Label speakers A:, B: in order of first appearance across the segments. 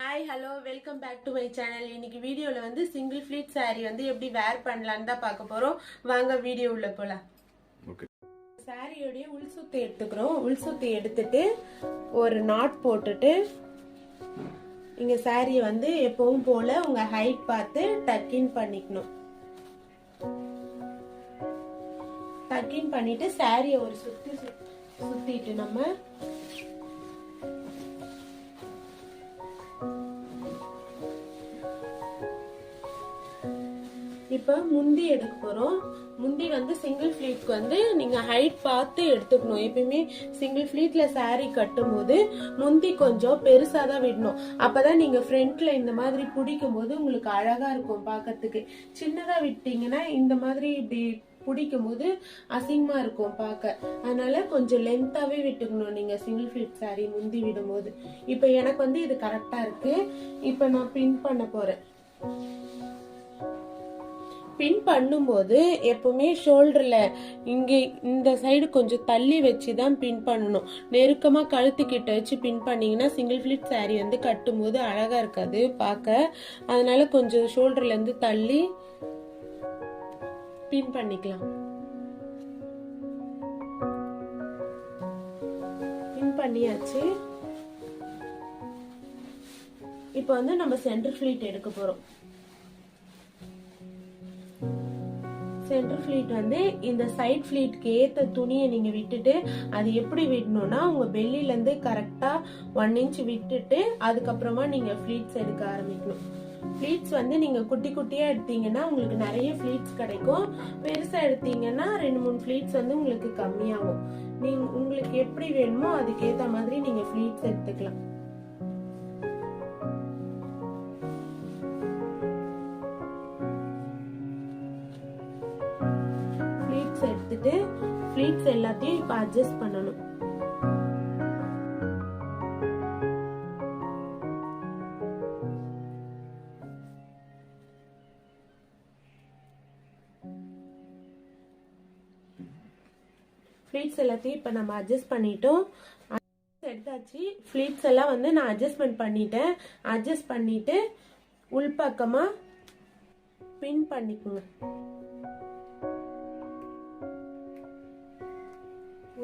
A: Hi hello welcome back to my channel இன்னைக்கு வீடியோவில் வந்து சிங்கிள் ஃப்ளீட் saree வந்து எப்படி வேர் பண்ணலான்னு தான் பார்க்க போகிறோம் வாங்க வீடியோ உள்ள போகலாம் சாரியோடைய உள் சுத்தி எடுத்துக்கிறோம். உள் சுத்தி எடுத்துட்டு ஒரு நாட் போட்டுட்டு இங்க சாரியை வந்து எப்பவும் போல உங்க ஹைட் பார்த்து டக்கின் பண்ணிக்கணும். டக்கின் பண்ணிட்டு சாரியை ஒரு சுத்தி சு- சுத்திட்டு நம்ம இப்போ முந்தி எடுக்க போகிறோம் முந்தி வந்து சிங்கிள் ஃப்ளீட்க்கு வந்து நீங்கள் ஹைட் பார்த்து எடுத்துக்கணும். எப்பயுமே சிங்கிள் ஃப்ளீட்டில் சேரீ கட்டும் போது முந்தி கொஞ்சம் பெருசாக தான் விடணும். அப்போ தான் நீங்கள் ஃப்ரண்ட்டில் இந்த மாதிரி பிடிக்கும் போது உங்களுக்கு அழகாக இருக்கும் பார்க்கறதுக்கு. சின்னதாக விட்டீங்கன்னா இந்த மாதிரி இப்படி பிடிக்கும் போது அசிங்கமா இருக்கும் பார்க்க. அதனால கொஞ்சம் லென்த்தாவே விட்டுக்கணும் நீங்க சிங்கிள் ஃபிளீட் சாரி முந்தி விடும்போது. இப்போ எனக்கு வந்து இது கரெக்டா இருக்கு. இப்போ நான் பின் பண்ண போறேன். பின் பண்ணும்போது எப்பவுமே ஷோல்டரில் இங்கே இந்த சைடு கொஞ்சம் தள்ளி வச்சு தான் பின் பண்ணணும். நெருக்கமாக கழுத்து கிட்ட வச்சு பின் பண்ணிங்கன்னா சிங்கிள் ஃபிளிட் saree வந்து கட்டும்போது அழகாக இருக்காது பார்க்க. அதனால கொஞ்சம் ஷோல்டர்லேருந்து தள்ளி பின் பண்ணிக்கலாம். பின் பண்ணியாச்சு. இப்போ வந்து நம்ம சென்டர் ஃபிளீட் எடுக்க போகிறோம் சென்டர் ஃபிளீட் வந்து இந்த சைட் ஃபிளீட்க்கு ஏற்ற துணியை நீங்கள் விட்டுட்டு அது எப்படி விடணும்னா உங்கள் பெல்லிலேருந்து கரெக்டாக ஒன் இன்ச் விட்டுட்டு அதுக்கப்புறமா நீங்கள் ஃபிளீட்ஸ் எடுக்க ஆரம்பிக்கணும். ஃப்ளீட்ஸ் வந்து நீங்கள் குட்டி குட்டியாக எடுத்தீங்கன்னா உங்களுக்கு நிறைய ஃப்ளீட்ஸ் கிடைக்கும். பெருசாக எடுத்தீங்கன்னா ரெண்டு மூணு ஃப்ளீட்ஸ் வந்து உங்களுக்கு கம்மியாகும். நீங்கள் உங்களுக்கு எப்படி வேணுமோ அதுக்கேற்ற மாதிரி நீங்கள் ஃப்ளீட்ஸ் எடுத்துக்கலாம். ஃபிளீட்ஸ் எடுத்துட்டு ஃப்ளீட்ஸ் எல்லாத்தையும் இப்போ அட்ஜஸ்ட் பண்ணணும். ஃப்ளீட்ஸ் எல்லாத்தையும் இப்போ நம்ம அட்ஜஸ்ட் பண்ணிட்டோம். எடுத்தாச்சு. ஃப்ளீட்ஸ் எல்லாம் வந்து நான் அட்ஜஸ்ட்மெண்ட் பண்ணிட்டேன். அட்ஜஸ்ட் பண்ணிட்டு உள்பக்கமாக பின் பண்ணிக்கோங்க.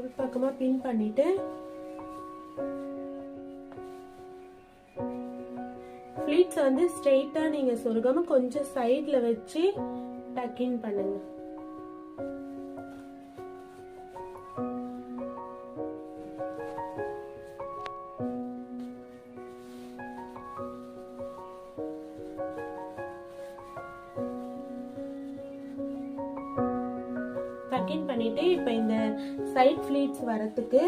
A: உள்பக்கமா பின் பண்ணிட்டு ஃப்ளீட்ஸ் வந்து ஸ்ட்ரெயிட்டா நீங்க சொருகாம கொஞ்சம் சைடுல வச்சு டக்கின் பண்ணுங்க. டக்கின் பண்ணிட்டு இப்ப இந்த சைட் ஃபிளீட்ஸ் வரத்துக்கு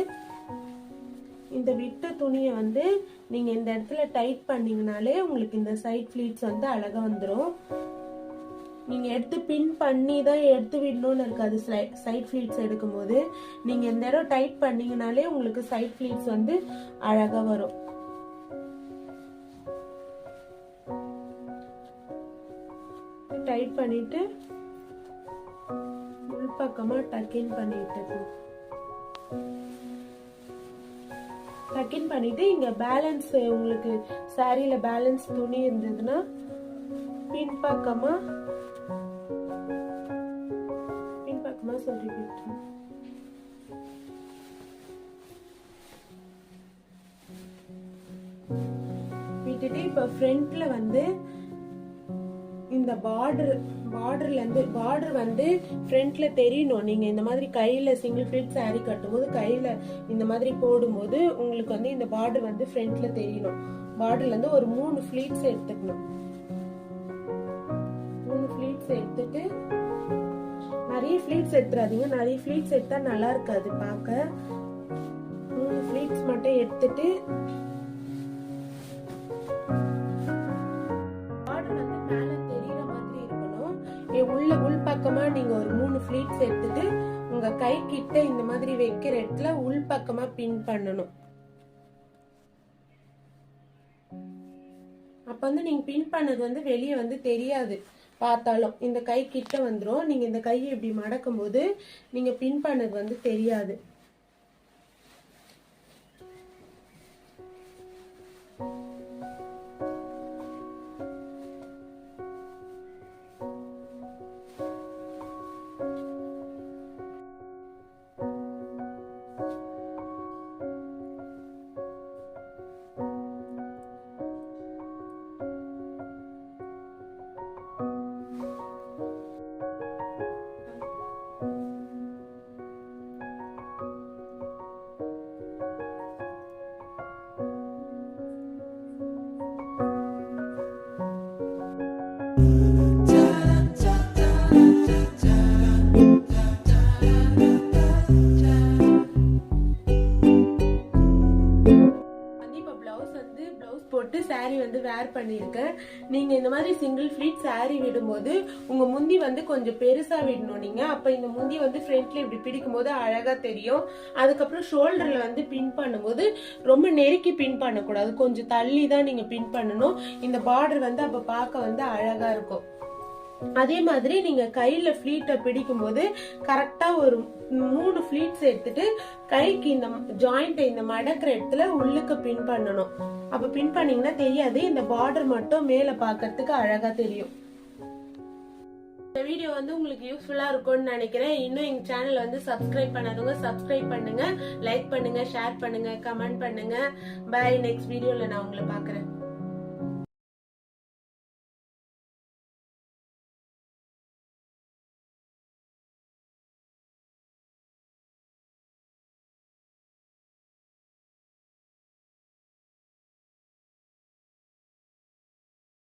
A: இந்த விட்ட துணியை வந்து நீங்க இந்த இடத்துல டைட் பண்ணீங்கனாலே உங்களுக்கு இந்த சைட் ஃபிளீட்ஸ் வந்து அழகா வந்துடும் நீங்க எடுத்து பின் பண்ணி தான் எடுத்து விடணும்னு இருக்காது சைட் ஃபிளீட்ஸ் எடுக்கும்போது நீங்க இந்த இடம் டைட் பண்ணீங்கனாலே உங்களுக்கு சைட் ஃபிளீட்ஸ் வந்து அழகா வரும். டைட் பண்ணிட்டு பக்கமாக டக்கின் பண்ணிட்டு டக்கின் பண்ணிட்டு இங்க பேலன்ஸ் உங்களுக்கு சாரியில பேலன்ஸ் துணி இருந்ததுன்னா பின்பக்கமாக பின்பக்கமாக சொல்லி விட்டுட்டு இப்ப ஃப்ரண்ட்ல வந்து இந்த பார்டர் பார்டர்ல இருந்து பார்டர் வந்து ஃப்ரண்ட்ல தெரியணும். நீங்க இந்த மாதிரி கையில சிங்கிள் ஃபிட் saree கட்டும்போது கையில இந்த மாதிரி போடும்போது உங்களுக்கு வந்து இந்த பார்டர் வந்து ஃப்ரண்ட்ல தெரியணும். பார்டர்ல இருந்து ஒரு மூணு ஃபிளீட்ஸ் எடுத்துக்கணும். மூணு ஃபிளீட்ஸ் எடுத்துட்டு நிறைய ஃபிளீட்ஸ் எடுத்துறாதீங்க. நிறைய ஃபிளீட்ஸ் எடுத்தா நல்லா இருக்காது. பார்க்க. மூணு ஃபிளீட்ஸ் மட்டும் எடுத்துட்டு உள் நீங்க ஒரு மூணு ஃப்ளீட்ஸ் எடுத்துட்டு உங்க கை கிட்ட இந்த மாதிரி வைக்கிற இடத்துல உள் பக்கமா பின் பண்ணணும். அப்போ வந்து நீங்க பின் பண்ணது வந்து வெளியே வந்து தெரியாது. பார்த்தாலும் இந்த கை கிட்ட வந்துரும். நீங்க இந்த கையை இப்படி மடக்கும் போது நீங்க பின் பண்ணது வந்து தெரியாது. வந்து வந்து ப்ளவுஸ் போட்டு saree வந்து வேர் பண்ணியிருக்கேன். நீங்கள் இந்த மாதிரி சிங்கிள் ஃபிளீட் saree விடும்போது உங்கள் முந்தி வந்து கொஞ்சம் பெருசாக விடணும் நீங்கள் அப்போ இந்த முந்தி வந்து ஃப்ரண்ட்ல இப்படி பிடிக்கும்போது அழகாக தெரியும். அதுக்கப்புறம் ஷோல்டரில் வந்து பின் பண்ணும்போது ரொம்ப நெருக்கி பின் பண்ணக்கூடாது. கொஞ்சம் தள்ளி தான் நீங்கள் பின் பண்ணணும். இந்த பார்டர் வந்து அப்போ பார்க்க வந்து அழகாக இருக்கும். அதே மாதிரி நீங்க கையில ஃபிளீட்டை பிடிக்கும் போது கரெக்டா ஒரு மூணு ஃபிளீட்ஸ் எடுத்துட்டு கைக்கு இந்த ஜாயிண்ட் இந்த மடக்கிற இடத்துல உள்ளுக்கு பின் பண்ணணும். அப்ப பின் பண்ணீங்கன்னா தெரியாது இந்த பார்டர் மட்டும் மேல பாக்குறதுக்கு அழகா தெரியும். இந்த வீடியோ வந்து உங்களுக்கு யூஸ்ஃபுல்லா இருக்கும்னு நினைக்கிறேன். இன்னும் எங்க சேனல் வந்து சப்ஸ்கிரைப் பண்ணாதவங்க சப்ஸ்கிரைப் பண்ணுங்க லைக் பண்ணுங்க ஷேர் பண்ணுங்க கமெண்ட் பண்ணுங்க. பை நெக்ஸ்ட் வீடியோல நான் உங்களை பாக்குறேன்